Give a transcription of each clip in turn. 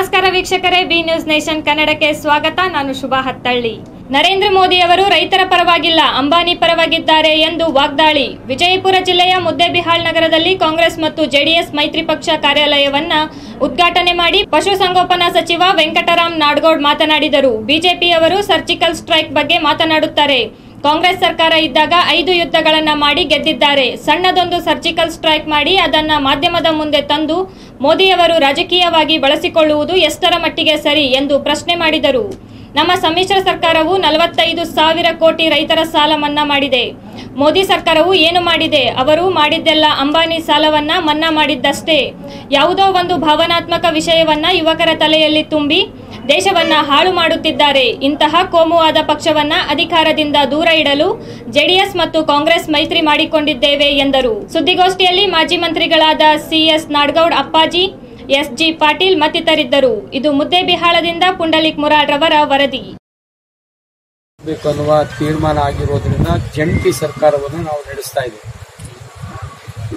ನಮಸ್ಕಾರ ವೀಕ್ಷಕರೇ B news nation ಕನ್ನಡಕ್ಕೆ ಸ್ವಾಗತ. ನಾನು ಶುಭಾ ಹತ್ತಳ್ಳಿ. ನರೇಂದ್ರ ಮೋದಿ ಅವರು ರೈತರ ಪರವಾಗಿಲ್ಲ, ಅಂಬಾನಿ ಪರವಾಗಿದ್ದಾರೆ ಎಂದು ವಾಗ್ದಾಳಿ. ವಿಜಯಪುರ ಜಿಲ್ಲೆಯ ಮುದ್ದೇಬಿಹಾಳ್ ನಗರದಲ್ಲಿ ಕಾಂಗ್ರೆಸ್ ಮತ್ತು ಜೆಡಿಎಸ್ ಮೈತ್ರಿ ಪಕ್ಷ ಕಾರ್ಯಾಲಯವನ್ನ ಉದ್ಘಾಟನೆ ಮಾಡಿ ಪಶುಸಂಗೋಪನಾ ಸಚಿವ ವೆಂಕಟರಾಮ್ ನಾಡಗೌಡ್ ಮಾತನಾಡಿದರು. ಬಿಜೆಪಿಯವರು ಸರ್ಜಿಕಲ್ ಸ್ಟ್ರೈಕ್ ಬಗ್ಗೆ ಮಾತನಾಡುತ್ತಾರೆ. ಕಾಂಗ್ರೆಸ್ ಸರ್ಕಾರ ಇದ್ದಾಗ ಐದು ಯುದ್ಧಗಳನ್ನ ಮಾಡಿ ಗೆದ್ದಿದ್ದಾರೆ. ಸಣ್ಣದೊಂದು ಸರ್ಜಿಕಲ್ ಸ್ಟ್ರೈಕ್ ಮಾಡಿ ಅದನ್ನ ಮಾಧ್ಯಮದ ಮುಂದೆ ತಂದು ಮೋದಿಯವರು ರಾಜಕೀಯವಾಗಿ ಬಳಸಿಕೊಳ್ಳುವುದು ಎಷ್ಟರ ಮಟ್ಟಿಗೆ ಸರಿ ಎಂದು ಪ್ರಶ್ನೆ ಮಾಡಿದರು. ನಮ್ಮ ಸಮ್ಮಿಶ್ರ ಸರ್ಕಾರವು ನಲವತ್ತೈದು ಸಾವಿರ ಕೋಟಿ ರೈತರ ಸಾಲ ಮನ್ನಾ ಮಾಡಿದೆ. ಮೋದಿ ಸರ್ಕಾರವು ಏನು ಮಾಡಿದೆ? ಅವರು ಮಾಡಿದ್ದೆಲ್ಲ ಅಂಬಾನಿ ಸಾಲವನ್ನ ಮನ್ನಾ ಮಾಡಿದ್ದಷ್ಟೇ. ಯಾವುದೋ ಒಂದು ಭಾವನಾತ್ಮಕ ವಿಷಯವನ್ನ ಯುವಕರ ತಲೆಯಲ್ಲಿ ತುಂಬಿ ದೇಶವನ್ನ ಹಾಳು ಮಾಡುತ್ತಿದ್ದಾರೆ. ಇಂತಹ ಕೋಮುವಾದ ಪಕ್ಷವನ್ನ ಅಧಿಕಾರದಿಂದ ದೂರ ಇಡಲು ಜೆಡಿಎಸ್ ಮತ್ತು ಕಾಂಗ್ರೆಸ್ ಮೈತ್ರಿ ಮಾಡಿಕೊಂಡಿದ್ದೇವೆ ಎಂದರು. ಸುದ್ದಿಗೋಷ್ಠಿಯಲ್ಲಿ ಮಾಜಿ ಮಂತ್ರಿಗಳಾದ ಸಿಎಸ್ ನಾಡಗೌಡ್, ಅಪ್ಪಾಜಿ ಎಸ್ಜಿ ಪಾಟೀಲ್ ಮತ್ತಿತರಿದ್ದರು. ಇದು ಮುದ್ದೇಬಿಹಾಳದಿಂದ ಪುಂಡಲಿಕ್ ಮುರಾಡ್ ರವರ ವರದಿ. ಅನ್ನುವ ತೀರ್ಮಾನ ಆಗಿರೋದ್ರಿಂದ ಜಂಟಿ ಸರ್ಕಾರವನ್ನು ನಾವು ನಡೆಸ್ತಾ ಇದ್ದೀವಿ.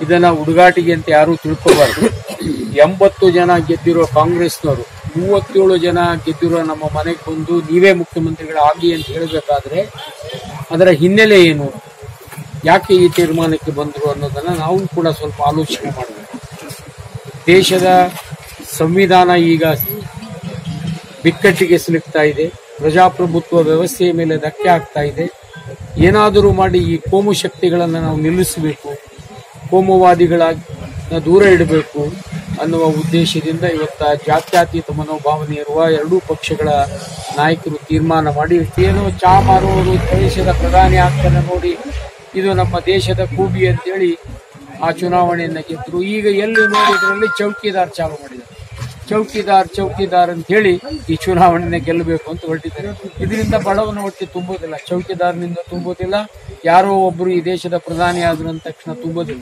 ಇದನ್ನ ಹುಡುಗಾಟಿಗೆ ಅಂತ ಯಾರು ತಿಳ್ಕೋಬಾರ್ದು. ಎಂಬತ್ತು ಜನ ಗೆದ್ದಿರೋ ಕಾಂಗ್ರೆಸ್ನವರು ಮೂವತ್ತೇಳು ಜನ ಗೆದ್ದಿರೋ ನಮ್ಮ ಮನೆಗೆ ಬಂದು ನೀವೇ ಮುಖ್ಯಮಂತ್ರಿಗಳಾಗಿ ಅಂತ ಹೇಳಬೇಕಾದ್ರೆ ಅದರ ಹಿನ್ನೆಲೆ ಏನು? ಯಾಕೆ ಈ ತೀರ್ಮಾನಕ್ಕೆ ಬಂದರು ಅನ್ನೋದನ್ನು ನಾವು ಕೂಡ ಸ್ವಲ್ಪ ಆಲೋಚನೆ ಮಾಡಬೇಕು. ದೇಶದ ಸಂವಿಧಾನ ಈಗ ಬಿಕ್ಕಟ್ಟಿಗೆ ಸಿಲುಕ್ತಾ ಇದೆ. ಪ್ರಜಾಪ್ರಭುತ್ವ ವ್ಯವಸ್ಥೆಯ ಮೇಲೆ ಧಕ್ಕೆ ಆಗ್ತಾ ಇದೆ. ಏನಾದರೂ ಮಾಡಿ ಈ ಕೋಮು ಶಕ್ತಿಗಳನ್ನು ನಾವು ನಿಲ್ಲಿಸಬೇಕು ಕೋಮುವಾದಿಗಳ ದೂರ ಇಡಬೇಕು. ಅನ್ನುವ ಉದ್ದೇಶದಿಂದ ಇವತ್ತ ಜಾತ್ಯಾತೀತ ಮನೋಭಾವನೆ ಇರುವ ಎರಡೂ ಪಕ್ಷಗಳ ನಾಯಕರು ತೀರ್ಮಾನ ಮಾಡಿ ಏನು ಚಾ ಮಾರುವವರು ದೇಶದ ಪ್ರಧಾನಿ ಆಗ್ತಾನೆ ನೋಡಿ, ಇದು ನಮ್ಮ ದೇಶದ ಕೂಬಿ ಅಂತೇಳಿ ಆ ಚುನಾವಣೆಯನ್ನು ಗೆದ್ದರು. ಈಗ ಎಲ್ಲಿ ನೋಡಿದ್ರಲ್ಲಿ ಚೌಕಿದಾರ್ ಚಾಲು ಮಾಡಿದರು ಚೌಕಿದಾರ್ ಚೌಕಿದಾರ್ ಅಂತ ಹೇಳಿ ಈ ಚುನಾವಣೆನ ಗೆಲ್ಲಬೇಕು ಅಂತ ಹೊರಟಿದ್ದಾರೆ. ಇದರಿಂದ ಬಡವನ ಹೊಟ್ಟೆ ತುಂಬೋದಿಲ್ಲ ಚೌಕಿದಾರ್ನಿಂದ ತುಂಬೋದಿಲ್ಲ ಯಾರೋ ಒಬ್ಬರು ಈ ದೇಶದ ಪ್ರಧಾನಿ ಆದ್ರು ಅಂದ ತಕ್ಷಣ ತುಂಬೋದಿಲ್ಲ